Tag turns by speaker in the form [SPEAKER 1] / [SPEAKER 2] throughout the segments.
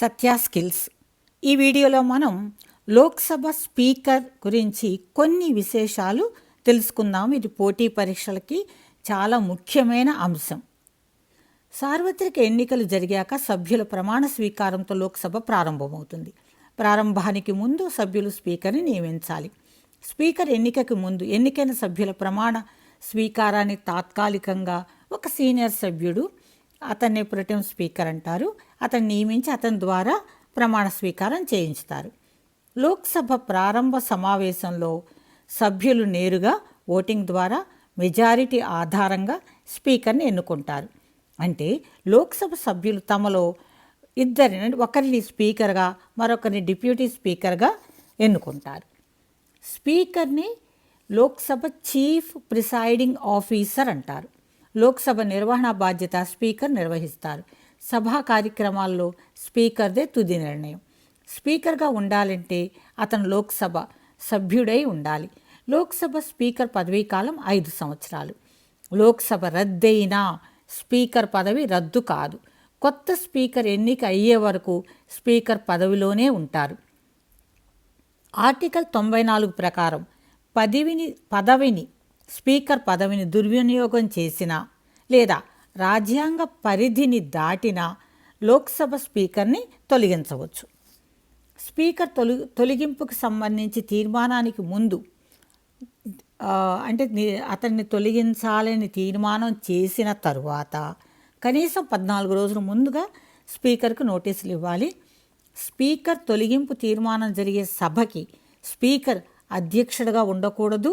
[SPEAKER 1] సత్య skills. ఈ వీడియోలో మనం లోక్సభ స్పీకర్ గురించి కొన్ని విశేషాలు తెలుసుకుందాం. ఇది పోటీ పరీక్షలకి చాలా ముఖ్యమైన అంశం. సార్వత్రిక ఎన్నికలు జరిగాక సభ్యుల ప్రమాణ స్వీకారంతో లోక్సభ ప్రారంభమవుతుంది. ప్రారంభానికి ముందు సభ్యులు స్పీకర్ని నియమించాలి. స్పీకర్ ఎన్నికకి ముందు ఎన్నికైన సభ్యుల ప్రమాణ స్వీకారాన్ని తాత్కాలికంగా ఒక సీనియర్ సభ్యుడు అతన్ని ప్రొటెం స్పీకర్ అంటారు. అతన్ని నియమించి అతని ద్వారా ప్రమాణ స్వీకారం చేయించుతారు. లోక్సభ ప్రారంభ సమావేశంలో సభ్యులు నేరుగా ఓటింగ్ ద్వారా మెజారిటీ ఆధారంగా స్పీకర్ని ఎన్నుకుంటారు. అంటే లోక్సభ సభ్యులు తమలో ఇద్దరిని ఒకరిని స్పీకర్గా మరొకరిని డిప్యూటీ స్పీకర్గా ఎన్నుకుంటారు. స్పీకర్ని లోక్సభ చీఫ్ ప్రిసైడింగ్ ఆఫీసర్ అంటారు. లోక్సభ నిర్వహణ బాధ్యత స్పీకర్ నిర్వహిస్తారు. సభా కార్యక్రమాల్లో స్పీకర్దే తుది నిర్ణయం. స్పీకర్గా ఉండాలంటే అతను లోక్సభ సభ్యుడై ఉండాలి. లోక్సభ స్పీకర్ పదవీ కాలం ఐదు సంవత్సరాలు. లోక్సభ రద్దయినా స్పీకర్ పదవి రద్దు కాదు. కొత్త స్పీకర్ ఎన్నిక అయ్యే వరకు స్పీకర్ పదవిలోనే ఉంటారు. ఆర్టికల్ తొంభై నాలుగు ప్రకారం పదవిని పదవిని స్పీకర్ పదవిని దుర్వినియోగం చేసిన లేదా రాజ్యాంగ పరిధిని దాటిన లోక్సభ స్పీకర్ని తొలగించవచ్చు. స్పీకర్ తొలి తొలగింపుకు సంబంధించి తీర్మానానికి ముందు అంటే అతన్ని తొలగించాలని తీర్మానం చేసిన తరువాత కనీసం పద్నాలుగు రోజుల ముందుగా స్పీకర్కు నోటీసులు ఇవ్వాలి. స్పీకర్ తొలగింపు తీర్మానం జరిగే సభకి స్పీకర్ అధ్యక్షుడిగా ఉండకూడదు.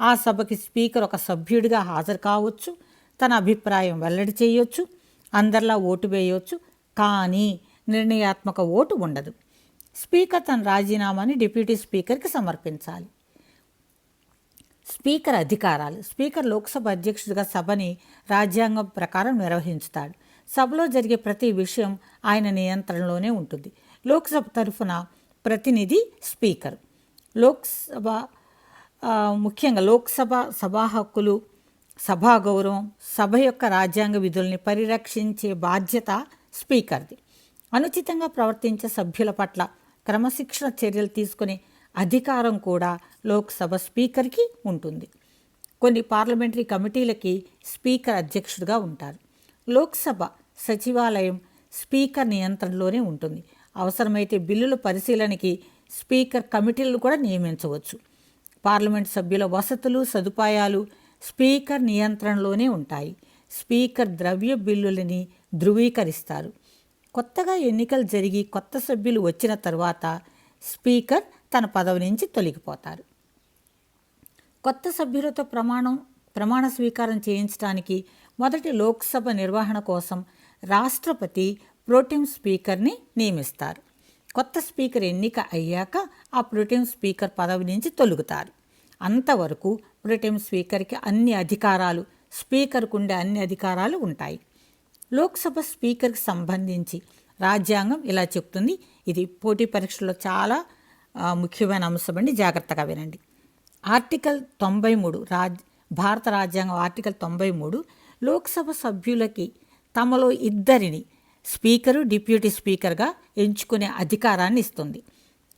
[SPEAKER 1] ఆ సభకి స్పీకర్ ఒక సభ్యుడిగా హాజరు కావచ్చు తన అభిప్రాయం వెల్లడి చేయొచ్చు అందరిలా ఓటు వేయవచ్చు కానీ నిర్ణయాత్మక ఓటు ఉండదు. స్పీకర్ తన రాజీనామాని డిప్యూటీ స్పీకర్కి సమర్పించాలి. స్పీకర్ అధికారాలు స్పీకర్ లోక్సభ అధ్యక్షుడిగా సభని రాజ్యాంగం ప్రకారం నిర్వహించుతాడు. సభలో జరిగే ప్రతి విషయం ఆయన నియంత్రణలోనే ఉంటుంది. లోక్సభ తరఫున ప్రతినిధి స్పీకర్. లోక్సభ ముఖ్యంగా లోక్సభ సభా హక్కులు సభా గౌరవం సభ యొక్క రాజ్యాంగ విధుల్ని పరిరక్షించే బాధ్యత స్పీకర్ది. అనుచితంగా ప్రవర్తించే సభ్యుల పట్ల క్రమశిక్షణ చర్యలు తీసుకునే అధికారం కూడా లోక్సభ స్పీకర్కి ఉంటుంది. కొన్ని పార్లమెంటరీ కమిటీలకి స్పీకర్ అధ్యక్షుడిగా ఉంటారు. లోక్సభ సచివాలయం స్పీకర్ నియంత్రణలోనే ఉంటుంది. అవసరమైతే బిల్లుల పరిశీలనకి స్పీకర్ కమిటీలను కూడా నియమించవచ్చు. పార్లమెంట్ సభ్యుల వసతులు సదుపాయాలు స్పీకర్ నియంత్రణలోనే ఉంటాయి. స్పీకర్ ద్రవ్య బిల్లులని ధృవీకరిస్తారు. కొత్తగా ఎన్నికలు జరిగి కొత్త సభ్యులు వచ్చిన తర్వాత స్పీకర్ తన పదవి నుంచి తొలగిపోతారు. కొత్త సభ్యులతో ప్రమాణం ప్రమాణ స్వీకారం చేయించడానికి మొదటి లోక్సభ నిర్వహణ కోసం రాష్ట్రపతి ప్రోటెం స్పీకర్ని నియమిస్తారు. కొత్త స్పీకర్ ఎన్నిక అయ్యాక ఆ ప్రొటెం స్పీకర్ పదవి నుంచి తొలుగుతారు. అంతవరకు ప్రొటెం స్పీకర్కి అన్ని అధికారాలు స్పీకర్కు ఉండే అన్ని అధికారాలు ఉంటాయి. లోక్సభ స్పీకర్కి సంబంధించి రాజ్యాంగం ఇలా చెప్తుంది. ఇది పోటీ పరీక్షలో చాలా ముఖ్యమైన అంశం అండి. జాగ్రత్తగా వినండి. ఆర్టికల్ తొంభై మూడు రాజ్ భారత రాజ్యాంగం ఆర్టికల్ తొంభై మూడు లోక్సభ సభ్యులకి తమలో ఇద్దరిని స్పీకరు డిప్యూటీ స్పీకర్గా ఎంచుకునే అధికారాన్ని ఇస్తుంది.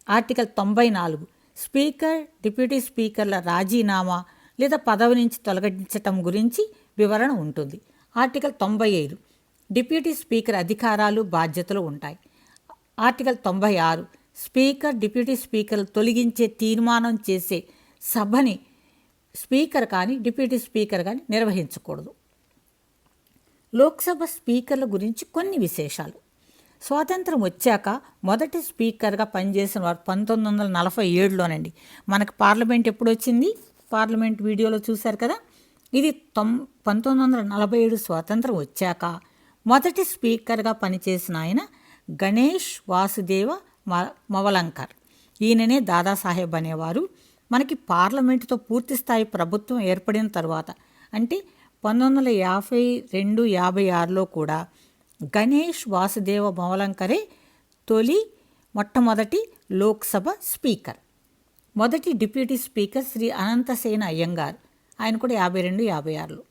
[SPEAKER 1] ఆర్టికల్ తొంభై నాలుగు స్పీకర్ డిప్యూటీ స్పీకర్ల రాజీనామా లేదా పదవి నుంచి తొలగించటం గురించి వివరణ ఉంటుంది. ఆర్టికల్ తొంభై ఐదు డిప్యూటీ స్పీకర్ అధికారాలు బాధ్యతలు ఉంటాయి. ఆర్టికల్ తొంభై ఆరు స్పీకర్ డిప్యూటీ స్పీకర్ తొలగించే తీర్మానం చేసే సభని స్పీకర్ కానీ డిప్యూటీ స్పీకర్ కానీ నిర్వహించకూడదు. లోక్సభ స్పీకర్ల గురించి కొన్ని విశేషాలు. స్వాతంత్రం వచ్చాక మొదటి స్పీకర్గా పనిచేసిన వారు పంతొమ్మిది వందల నలభై ఏడులోనండి. మనకు పార్లమెంట్ ఎప్పుడు వచ్చింది? పార్లమెంట్ వీడియోలో చూశారు కదా? ఇది తొం పంతొమ్మిది వందల నలభై ఏడు స్వాతంత్రం వచ్చాక మొదటి స్పీకర్గా పనిచేసిన ఆయన గణేష్ వాసుదేవ మ- మవలంకర్. ఈయననే దాదాసాహెబ్ అనేవారు. మనకి పార్లమెంటుతో పూర్తి స్థాయి ప్రభుత్వం ఏర్పడిన తర్వాత అంటే పంతొమ్మిది వందల యాభై రెండు యాభై ఆరులో కూడా గణేష్ వాసుదేవ మౌలంకరే తొలి మొట్టమొదటి లోక్సభ స్పీకర్. మొదటి డిప్యూటీ స్పీకర్ శ్రీ అనంతసేన అయ్యంగార్. ఆయన కూడా యాభై రెండు యాభై ఆరులో.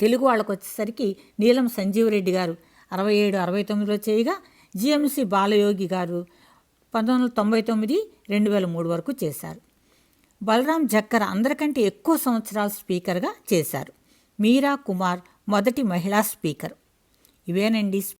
[SPEAKER 1] తెలుగు వాళ్ళకు వచ్చేసరికి నీలం సంజీవరెడ్డి గారు అరవై ఏడు అరవై తొమ్మిదిలో చేయగా జిఎంసి బాలయోగి గారు పంతొమ్మిది వందల తొంభై తొమ్మిది రెండు వేల మూడు వరకు చేశారు. బలరాం జక్కర్ అందరికంటే ఎక్కువ సంవత్సరాలు స్పీకర్గా చేశారు. మీరా కుమార్ మొదటి మహిళా స్పీకర్. ఇవేనండి